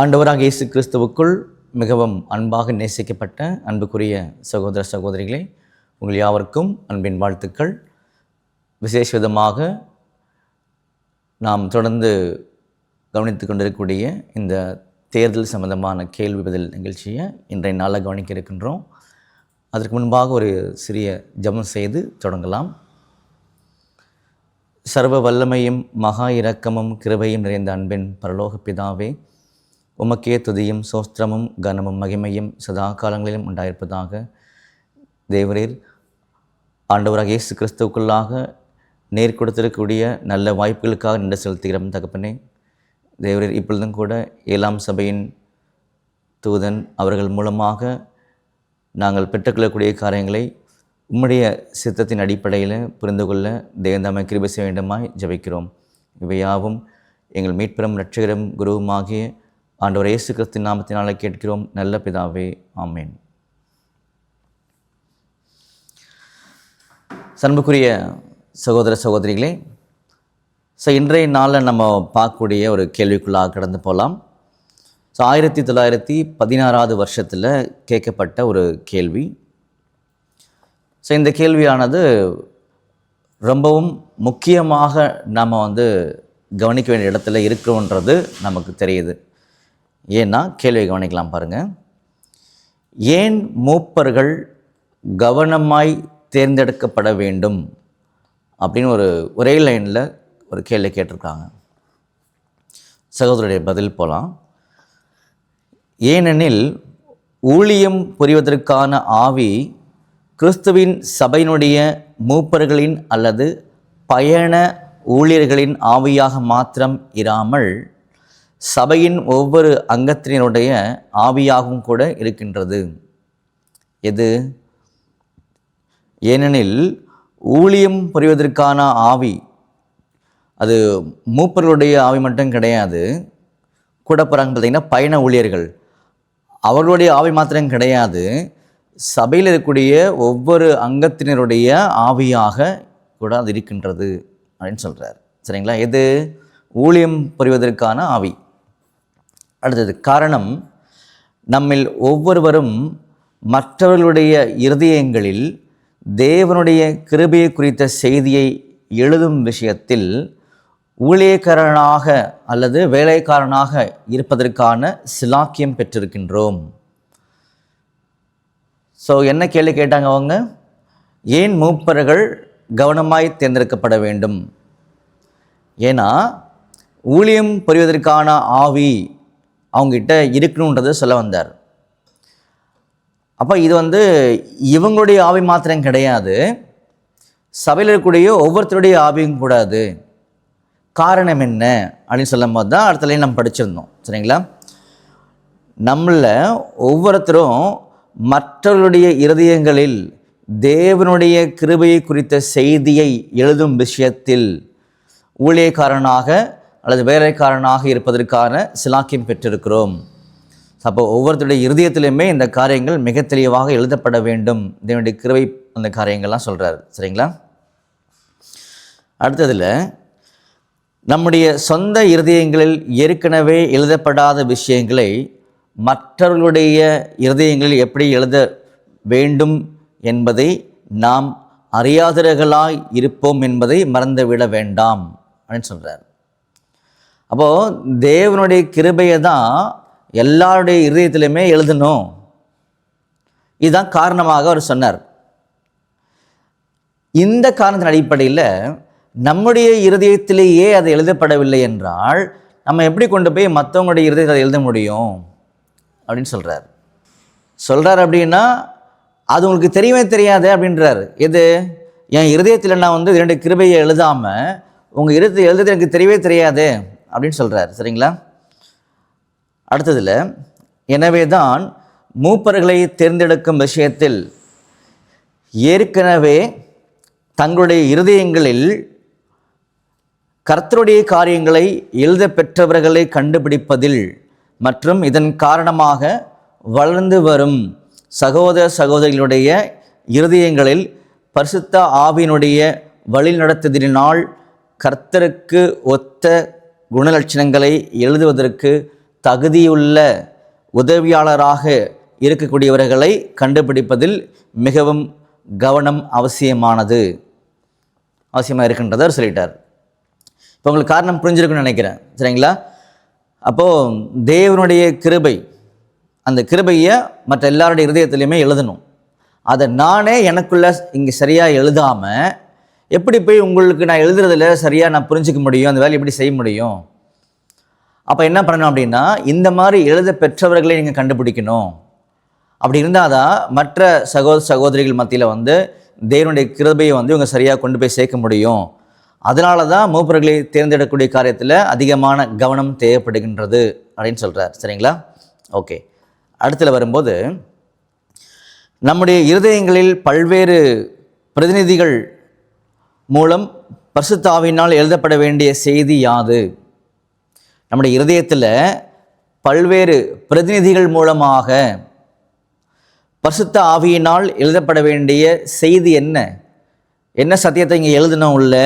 ஆண்டவராக இயேசு கிறிஸ்துவுக்குள் மிகவும் அன்பாக நேசிக்கப்பட்ட அன்புக்குரிய சகோதர சகோதரிகளே உங்கள் யாவருக்கும் அன்பின் வாழ்த்துக்கள். விசேஷ விதமாக நாம் தொடர்ந்து கவனித்து கொண்டிருக்கக்கூடிய இந்த தேர்தல் சம்பந்தமான கேள்வி பதில் நிகழ்ச்சியை இன்றைய நாளில் கவனிக்க இருக்கின்றோம். அதற்கு முன்பாக ஒரு சிறிய ஜெபம் செய்து தொடங்கலாம். சர்வ வல்லமையும் மகா இரக்கமும் கிருபையும் நிறைந்த அன்பின் பரலோக பிதாவே உமக்கே துதியும் சோஸ்திரமும் கனமும் மகிமையும் சதா காலங்களிலும் உண்டாயிருப்பதாக தேவரீர் ஆண்டவராக இயேசு கிறிஸ்துவுக்குள்ளாக நேர் கொடுத்திருக்கக்கூடிய நல்ல வாய்ப்புகளுக்காக நின்று செலுத்துகிறோம் தகப்பனே. தேவரீர் இப்பொழுதும் கூட ஏழாம் சபையின் தூதன் அவர்கள் மூலமாக நாங்கள் பெற்றுக்கொள்ளக்கூடிய காரியங்களை உம்முடைய சித்தத்தின் அடிப்படையில் புரிந்து கொள்ள தேவந்தாமை கிருபை செய்ய வேண்டுமாய் ஜபிக்கிறோம். இவையாவும் எங்கள் மீட்பெரும் இரட்சகரும் குருவுமாகிய ஆண்டவர் இயேசு கிறிஸ்தின் நாமத்தினால கேட்கிறோம். நல்ல பிதாவே ஆமேன். சண்புக்குரிய சகோதர சகோதரிகளே ஸோ இன்றைய நாளில் நம்ம பார்க்கக்கூடிய ஒரு கேள்விக்குள்ளாக கடந்து போகலாம் ஸோ ஆயிரத்தி தொள்ளாயிரத்தி பதினாறாவது வருஷத்தில் கேட்கப்பட்ட ஒரு கேள்வி. ஸோ இந்த கேள்வியானது ரொம்பவும் முக்கியமாக நம்ம வந்து கவனிக்க வேண்டிய இடத்துல இருக்கிறோன்றது நமக்கு தெரியுது. ஏன்னா கேள்வியை கவனிக்கலாம் பாருங்கள் ஏன் மூப்பர்கள் கவனமாய் தேர்ந்தெடுக்கப்பட வேண்டும்? அப்படின்னு ஒரு ஒரே லைனில் ஒரு கேள்வி கேட்டிருக்காங்க. சகோதரருடைய பதில் போகலாம் ஏனெனில் ஊழியம் புரிவதற்கான ஆவி கிறிஸ்துவின் சபையினுடைய மூப்பர்களின் அல்லது பயண ஊழியர்களின் ஆவியாக மாத்திரம் இராமல் சபையின் ஒவ்வொரு அங்கத்தினருடைய ஆவியாகவும் கூட இருக்கின்றது. எது? ஏனெனில் ஊழியம் புரிவதற்கான ஆவி அது மூப்பர்களுடைய ஆவி மட்டும் கிடையாது கூட போகிறாங்க பார்த்திங்கன்னா பயண ஊழியர்கள் அவர்களுடைய ஆவி மாத்திரம் கிடையாது சபையில் இருக்கக்கூடிய ஒவ்வொரு அங்கத்தினருடைய ஆவியாக கூட அது இருக்கின்றது அப்படின்னு சொல்கிறார் சரிங்களா? எது? ஊழியம் புரிவதற்கான ஆவி. அடுத்தது காரணம் நம்மில் ஒவ்வொருவரும் மற்றவர்களுடைய இருதயங்களில் தேவனுடைய கிருபையை குறித்த செய்தியை எழுதும் விஷயத்தில் ஊழியக்காரனாக அல்லது வேலைக்காரனாக இருப்பதற்கான சிலாக்கியம் பெற்றிருக்கின்றோம். ஸோ என்ன கேள்வி கேட்டாங்க அவங்க? ஏன் மூப்பர்கள் கவனமாய் தேர்ந்தெடுக்கப்பட வேண்டும்? ஏன்னா ஊழியம் புரிவதற்கான ஆவி அவங்ககிட்ட இருக்கணுன்றதை சொல்ல வந்தார். அப்போ இது வந்து இவங்களுடைய ஆவி மாத்திரம் கிடையாது. சபையில் இருக்கக்கூடிய ஒவ்வொருத்தருடைய ஆவியும் கூடாது. காரணம் என்ன? அப்படின்னு சொல்லும் போது தான் அடுத்தலையும் நம்ம படிச்சிருந்தோம். சரிங்களா? நம்மள ஒவ்வொருத்தரும் மற்றவர்களுடைய இருதயங்களில் தேவனுடைய கிருபையை குறித்த செய்தியை எழுதும் விஷயத்தில் ஊழியக்காரனாக அல்லது வேலைக்காரனாக இருப்பதற்கான சிலாக்கியம் பெற்றிருக்கிறோம். அப்போ ஒவ்வொருத்தருடைய இருதயத்திலையுமே இந்த காரியங்கள் மிக தெளிவாக எழுதப்பட வேண்டும். தேவனுடைய கிருவை அந்த காரியங்கள்லாம் சொல்கிறார் சரிங்களா? அடுத்ததில் நம்முடைய சொந்த இருதயங்களில் ஏற்கனவே எழுதப்படாத விஷயங்களை மற்றவர்களுடைய இருதயங்களில் எப்படி எழுத வேண்டும் என்பதை நாம் அறியாதவர்களாய் இருப்போம் என்பதை மறந்துவிட வேண்டாம் அப்படின்னு சொல்கிறார் அப்போது தேவனுடைய கிருபையை தான் எல்லாருடைய இருதயத்திலையுமே எழுதணும். இதுதான் காரணமாக அவர் சொன்னார். இந்த காரணத்தின் அடிப்படையில் நம்முடைய இருதயத்திலேயே அது எழுதப்படவில்லை என்றால் நம்ம எப்படி கொண்டு போய் மற்றவங்களுடைய இருதயத்தை அதை எழுத முடியும்? அப்படின்னு சொல்கிறார் சொல்கிறார் அப்படின்னா அது உங்களுக்கு தெரியவே தெரியாது அப்படின்றார். எது? என் இருதயத்தில் நான் வந்து இரண்டு கிருபையை எழுதாமல் உங்கள் இருதயத்தை எழுதுறது எனக்கு தெரியவே தெரியாது. அப்படின்னு சொல்கிறார் சரிங்களா? அடுத்ததில் எனவே தான் மூப்பர்களை தேர்ந்தெடுக்கும் விஷயத்தில் ஏற்கனவே தங்களுடைய இருதயங்களில் கர்த்தருடைய காரியங்களை எழுத பெற்றவர்களை கண்டுபிடிப்பதில் மற்றும் இதன் காரணமாக வளர்ந்து வரும் சகோதர சகோதரிகளுடைய இருதயங்களில் பரிசுத்த ஆவியினுடைய வழிநடத்துதலினால் கர்த்தருக்கு ஒத்த குணலட்சணங்களை எழுதுவதற்கு தகுதியுள்ள உதவியாளராக இருக்கக்கூடியவர்களை கண்டுபிடிப்பதில் மிகவும் கவனம் அவசியமானது. அவசியமாக இருக்கின்றதை அவர் சொல்லிட்டார். இப்போ உங்களுக்கு காரணம் புரிஞ்சிருக்குன்னு நினைக்கிறேன். சரிங்களா? அப்போது தேவனுடைய கிருபை அந்த கிருபையை மற்ற எல்லாருடைய இருதயத்துலையுமே எழுதணும். அதை நானே எனக்குள்ளே இங்கே சரியாக எழுதாமல் எப்படி போய் உங்களுக்கு நான் எழுதுறதுல சரியாக நான் புரிஞ்சிக்க முடியும்? அந்த வேலையை எப்படி செய்ய முடியும்? அப்போ என்ன பண்ணணும் அப்படின்னா இந்த மாதிரி எழுத பெற்றவர்களை நீங்கள் கண்டுபிடிக்கணும். அப்படி இருந்தால் தான் மற்ற சகோதர சகோதரிகள் மத்தியில் வந்து தேவனுடைய கிருபையை வந்து இவங்க சரியாக கொண்டு போய் சேர்க்க முடியும். அதனால தான் மூப்பர்களை தேர்ந்தெடுக்கக்கூடிய காரியத்தில் அதிகமான கவனம் தேவைப்படுகின்றது அப்படின்னு சொல்கிறார் சரிங்களா? ஓகே. அடுத்தில் வரும்போது நம்முடைய இருதயங்களில் பல்வேறு பிரதிநிதிகள் மூலம் பரிசுத்தாவினால் எழுதப்பட வேண்டிய செய்தி யாது? நம்முடைய இருதயத்தில் பல்வேறு பிரதிநிதிகள் மூலமாக பரிசுத்த ஆவியினால் எழுதப்பட வேண்டிய செய்தி என்ன? என்ன சத்தியத்தை இங்கே எழுதணும் உள்ள?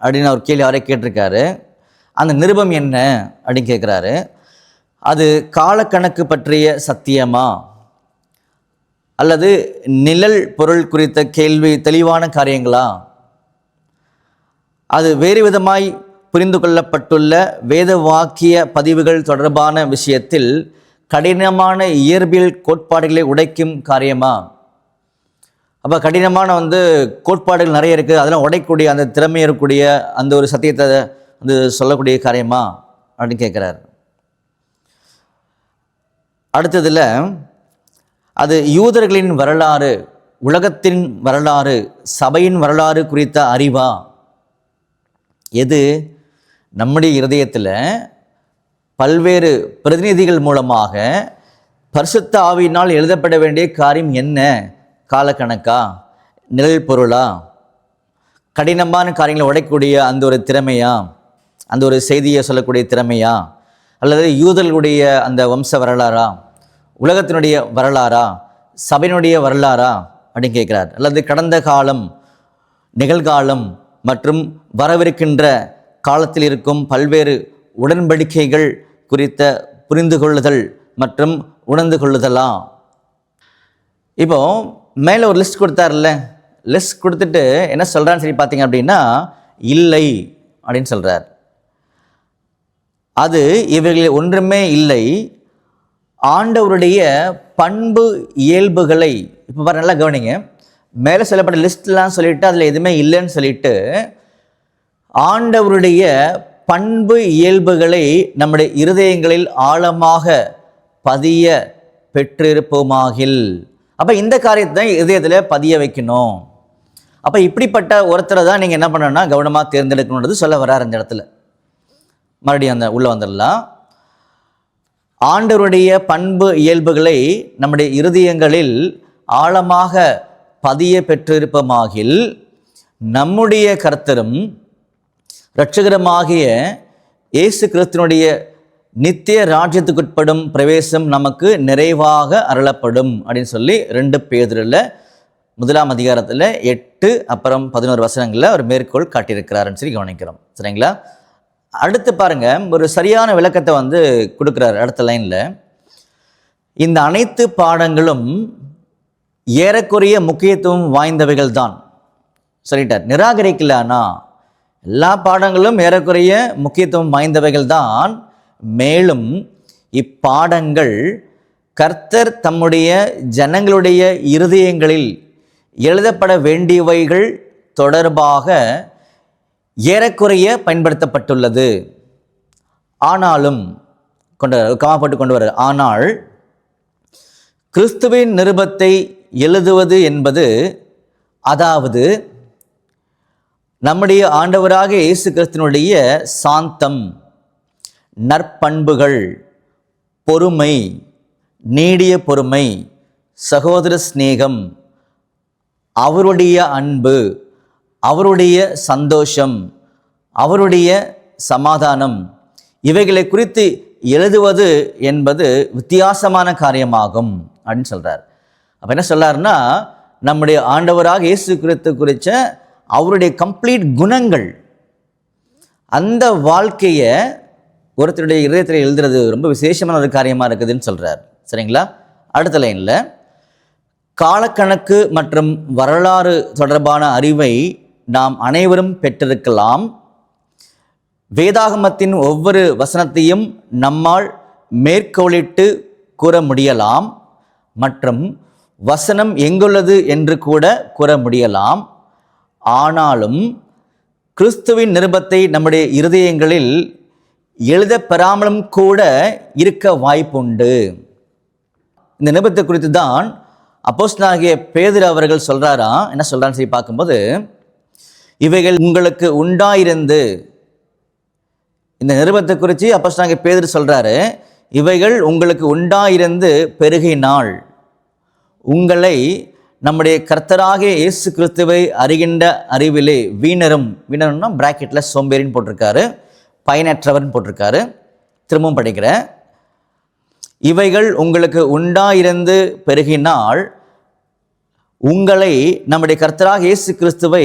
அப்படின்னு அவர் கேள்வி அவரே கேட்டிருக்காரு. அந்த நிருபம் என்ன அப்படின்னு கேட்குறாரு. அது காலக்கணக்கு பற்றிய சத்தியமா? அல்லது நிழல் பொருள் குறித்த கேள்வி தெளிவான காரியங்களா? அது வேறு விதமாய் புரிந்து கொள்ளப்பட்டுள்ள வேத வாக்கிய பதிவுகள் தொடர்பான விஷயத்தில் கடினமான இயற்பியல் கோட்பாடுகளை உடைக்கும் காரியமா? அப்போ கடினமான வந்து கோட்பாடுகள் நிறைய இருக்குது அதெல்லாம் உடைக்கக்கூடிய அந்த திறமை இருக்கக்கூடிய அந்த ஒரு சத்தியத்தை வந்து சொல்லக்கூடிய காரியமா? அப்படின்னு கேட்குறாரு. அடுத்ததில் அது யூதர்களின் வரலாறு உலகத்தின் வரலாறு சபையின் வரலாறு குறித்த அறிவா? எது? நம்முடைய இருதயத்தில் பல்வேறு பிரதிநிதிகள் மூலமாக பரிசுத்த ஆவியினால் எழுதப்பட வேண்டிய காரியம் என்ன? காலக்கணக்கா? நிழல் பொருளா? கடினமான காரியங்களை உடைக்கக்கூடிய அந்த ஒரு திறமையா? அந்த ஒரு செய்தியை சொல்லக்கூடிய திறமையா? அல்லது யூதர்களுடைய அந்த வம்ச வரலாறா? உலகத்தினுடைய வரலாறா? சபையினுடைய வரலாறா? அப்படின்னு கேட்குறார். அல்லது கடந்த காலம் நிகழ்காலம் மற்றும் வரவிருக்கின்ற காலத்தில் இருக்கும் பல்வேறு உடன்படிக்கைகள் குறித்த புரிந்து கொள்ளுதல் மற்றும் உணர்ந்து கொள்ளுதலா இப்போ மேலே ஒரு லிஸ்ட் கொடுத்தாருல்ல. லிஸ்ட் கொடுத்துட்டு என்ன சொல்கிறான்னு சொல்லி பார்த்தீங்க அப்படின்னா இல்லை அப்படின்னு சொல்கிறார் அது இவர்களில் ஒன்றுமே இல்லை. ஆண்டவருடைய பண்பு இயல்புகளை இப்போ பாரு நல்லா கவனிங்க. மேலே சொல்லப்பட்ட லிஸ்ட்லாம் சொல்லிட்டு அதில் எதுவுமே இல்லைன்னு சொல்லிட்டு ஆண்டவருடைய பண்பு இயல்புகளை நம்முடைய இருதயங்களில் ஆழமாக பதிய பெற்றிருப்போமாகில். அப்போ இந்த காரியத்தை தான் இதயத்தில் பதிய வைக்கணும். அப்போ இப்படிப்பட்ட ஒருத்தரை தான் நீங்கள் என்ன பண்ணணும்னா கவனமாக தேர்ந்தெடுக்கணுன்றது சொல்ல வரார் அந்த இடத்துல. மறுபடியும் அந்த உள்ளே வந்துடலாம். ஆண்டவருடைய பண்பு இயல்புகளை நம்முடைய இருதயங்களில் ஆழமாக பதிய பெற்றிருப்பமாகில் நம்முடைய கர்த்தரும் இரட்சகரமாகிய இயேசு கிறிஸ்தனுடைய நித்திய ராஜ்யத்துக்குட்படும் பிரவேசம் நமக்கு நிறைவாக அருளப்படும் அப்படின்னு சொல்லி ரெண்டு பேரில் முதலாம் அதிகாரத்தில் எட்டு அப்புறம் பதினோரு வசனங்களில் அவர் மேற்கோள் காட்டியிருக்கிறாருன்னு சொல்லி கவனிக்கிறோம். சரிங்களா? அடுத்து பாருங்க ஒரு சரியான விளக்கத்தை வந்து கொடுக்குறாரு அடுத்த லைனில் இந்த அனைத்து பாடங்களும் ஏறக்குறைய முக்கியத்துவம் வாய்ந்தவைகள் தான் சொல்லிட்டார். நிராகரிக்கலானா எல்லா பாடங்களும் ஏறக்குறைய முக்கியத்துவம் வாய்ந்தவைகள் தான் மேலும் இப்பாடங்கள் கர்த்தர் தம்முடைய ஜனங்களுடைய இருதயங்களில் எழுதப்பட வேண்டியவைகள் தொடர்பாக ஏறக்குறைய பயன்படுத்தப்பட்டுள்ளது. ஆனாலும் கொண்டு வர கமாப்பட்டு கொண்டு வர ஆனால் கிறிஸ்துவின் நிருபத்தை எழுதுவது என்பது அதாவது நம்முடைய ஆண்டவராக இயேசு கிறிஸ்தனுடைய சாந்தம் நற்பண்புகள் பொறுமை நீடிய பொறுமை சகோதர சிநேகம் அவருடைய அன்பு அவருடைய சந்தோஷம் அவருடைய சமாதானம் இவைகளை குறித்து எழுதுவது என்பது வித்தியாசமான காரியமாகும் அப்படின்னு சொல்கிறார் அப்போ என்ன சொல்லாருன்னா நம்முடைய ஆண்டவராக இயேசு கிறிஸ்து குறித்த அவருடைய கம்ப்ளீட் குணங்கள் அந்த வாழ்க்கையை ஒருத்தருடைய இதயத்தில் எழுதுறது ரொம்ப விசேஷமான ஒரு காரியமாக இருக்குதுன்னு சொல்கிறார் சரிங்களா? அடுத்த லைனில் காலக்கணக்கு மற்றும் வரலாறு தொடர்பான அறிவை நாம் அனைவரும் பெற்றிருக்கலாம். வேதாகமத்தின் ஒவ்வொரு வசனத்தையும் நம்மால் மேற்கோளிட்டு கூற முடியலாம். மற்றும் வசனம் எங்குள்ளது என்று கூட கூற முடியலாம். ஆனாலும் கிறிஸ்துவின் நிருபத்தை நம்முடைய இருதயங்களில் எழுதப் பெறாமலும் கூட இருக்க வாய்ப்புண்டு. இந்த நிருபத்தை குறித்து தான் அப்போஸ்தலனாகிய பேதர் அவர்கள் சொல்கிறாரா என்ன சொல்கிறான்னு சொல்லி பார்க்கும்போது இவைகள் உங்களுக்கு உண்டாயிருந்து. இந்த நிருபத்தை குறித்து அப்போஸ்தலனாகிய பேதர் சொல்கிறாரு இவைகள் உங்களுக்கு உண்டாயிருந்து பெருகினாள் உங்களை நம்முடைய கர்த்தராகிய இயேசு கிறிஸ்துவை அறிகின்ற அறிவிலே வீணரும் வீணரும்னா பிராக்கெட்டில் சோம்பேறின்னு போட்டிருக்காரு பயனற்றவர்னு போட்டிருக்காரு. திரும்பவும் படிக்கிறேன். இவைகள் உங்களுக்கு உண்டாயிருந்து பெருகினால் உங்களை நம்முடைய கர்த்தராக இயேசு கிறிஸ்துவை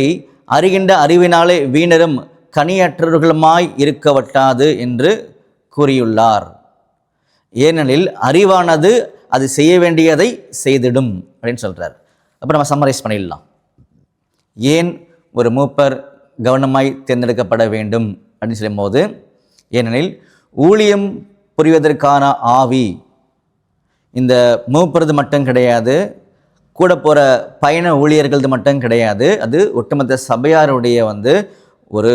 அறிகின்ற அறிவினாலே வீணரும் கனியற்றவர்களுமாய் இருக்கவட்டாது என்று கூறியுள்ளார். ஏனெனில் அறிவானது அது செய்ய வேண்டியதை செய்திடும் அப்படின்னு சொல்கிறார் அப்போ நம்ம சம்மரைஸ் பண்ணிடலாம். ஏன் ஒரு மூப்பர் கவனமாய் தேர்ந்தெடுக்கப்பட வேண்டும் அப்படின்னு சொல்லும்போது ஏனெனில் ஊழியம் புரிவதற்கான ஆவி இந்த மூப்பரது மட்டும் கிடையாது கூட போகிற பயண ஊழியர்களது மட்டும் கிடையாது அது ஒட்டுமொத்த சபையாருடைய வந்து ஒரு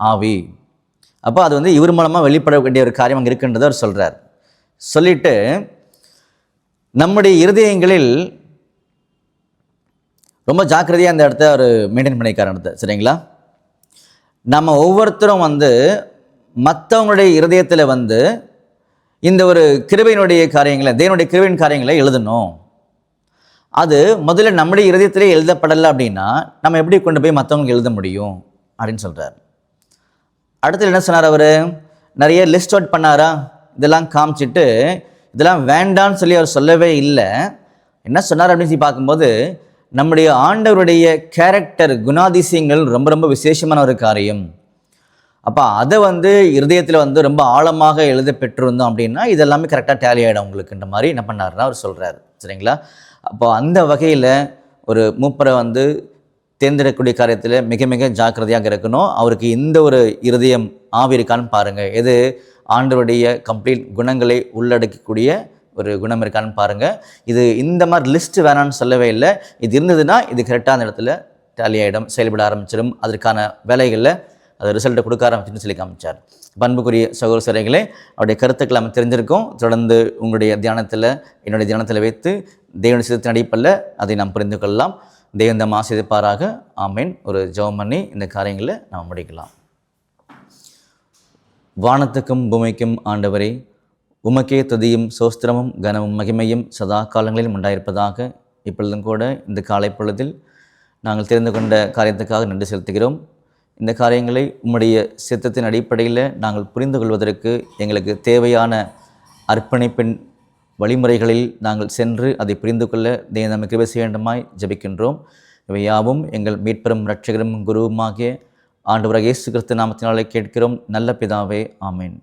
ஆவி. அப்போ அது வந்து இவர் மூலமாக வெளிப்பட வேண்டிய ஒரு காரியம் அங்கே இருக்குன்றதை அவர் சொல்கிறார் சொல்லிட்டு நம்முடைய இருதயங்களில் ரொம்ப ஜாக்கிரதையாக அந்த இடத்த அவர் மெயின்டைன் பண்ணிக்கார இடத்த சரிங்களா? நம்ம ஒவ்வொருத்தரும் வந்து மற்றவங்களுடைய இருதயத்தில் வந்து இந்த ஒரு கிருபையினுடைய காரியங்களை தேவனுடைய கிருபையின் காரியங்களை எழுதணும். அது முதல்ல நம்முடைய இருதயத்திலே எழுதப்படலை அப்படின்னா நம்ம எப்படி கொண்டு போய் மற்றவங்களுக்கு எழுத முடியும் அப்படின்னு சொல்கிறார் அடுத்து என்ன சொன்னார் அவர்? நிறைய லிஸ்ட் அவுட் பண்ணாரா? இதெல்லாம் காமிச்சிட்டு இதெல்லாம் வேண்டான்னு சொல்லி அவர் சொல்லவே இல்லை. என்ன சொன்னார் அப்படின்னு சொல்லி பார்க்கும்போது நம்முடைய ஆண்டவருடைய கேரக்டர் குணாதிசயங்கள் ரொம்ப ரொம்ப விசேஷமான ஒரு காரியம். அப்போ அதை வந்து இருதயத்தில் வந்து ரொம்ப ஆழமாக எழுத பெற்றிருந்தோம் அப்படின்னா இதெல்லாமே கரெக்டாக டேலி ஆகிடும் உங்களுக்குன்ற மாதிரி என்ன பண்ணாருன்னா அவர் சொல்கிறாரு சரிங்களா? அப்போ அந்த வகையில் ஒரு மூப்பரை வந்து தேர்ந்தெடுக்கக்கூடிய காரியத்தில் மிக மிக ஜாக்கிரதையாக இருக்கணும். அவருக்கு இந்த ஒரு இருதயம் ஆவி இருக்கான்னு பாருங்கள் எது? ஆண்டவருடைய கம்ப்ளீட் குணங்களை உள்ளடக்கக்கூடிய ஒரு குணம் இருக்கான்னு பாருங்கள் இது இந்த மாதிரி லிஸ்ட் வேணான்னு சொல்லவே இல்லை. இது இருந்ததுன்னா இது கரெக்டாக அந்த இடத்துல டேலி ஆகிடும் செயல்பட ஆரம்பிச்சிடும். அதற்கான வேலைகளில் அது ரிசல்ட்டை கொடுக்க ஆரம்பிச்சுன்னு சொல்லி காமிச்சார். பண்புக்குரிய சகோதர சிறைகளே அவருடைய கருத்துக்கள் நம்ம தெரிஞ்சிருக்கோம். தொடர்ந்து உங்களுடைய தியானத்தில் என்னுடைய தியானத்தில் வைத்து தேவனுடைய சிதத்தின் அடிப்படையில் அதை நாம் புரிந்து கொள்ளலாம். தெய்வம் இந்த ஆசிரியப்பாராக ஆமேன். ஒரு ஜெபம் பண்ணி இந்த காரியங்களை நாம் முடிக்கலாம். வானத்துக்கும் பூமிக்கும் ஆண்டவரே உமக்கே துதியும் சோஸ்திரமும் கனமும் மகிமையும் சதா காலங்களிலும் உண்டாயிருப்பதாக இப்பொழுதும் கூட இந்த காலை பொழுதில் நாங்கள் தெரிந்து கொண்ட காரியத்துக்காக நன்றி செலுத்துகிறோம். இந்த காரியங்களை உம்முடைய சித்தத்தின் அடிப்படையில் நாங்கள் புரிந்து கொள்வதற்கு எங்களுக்கு தேவையான அர்ப்பணிப்பின் வழிமுறைகளில் நாங்கள் சென்று அதை புரிந்து கொள்ள தேவ நமக்கு கிருபை செய்ய வேண்டுமாய் ஜபிக்கின்றோம். இவை யாவும் எங்கள் மீட்பெரும் ரட்சகரும் குருவுமாகிய ஆண்டவராக இயேசு கிறிஸ்து நாமத்தினாலே கேட்கிறோம். நல்ல பிதாவே ஆமேன்.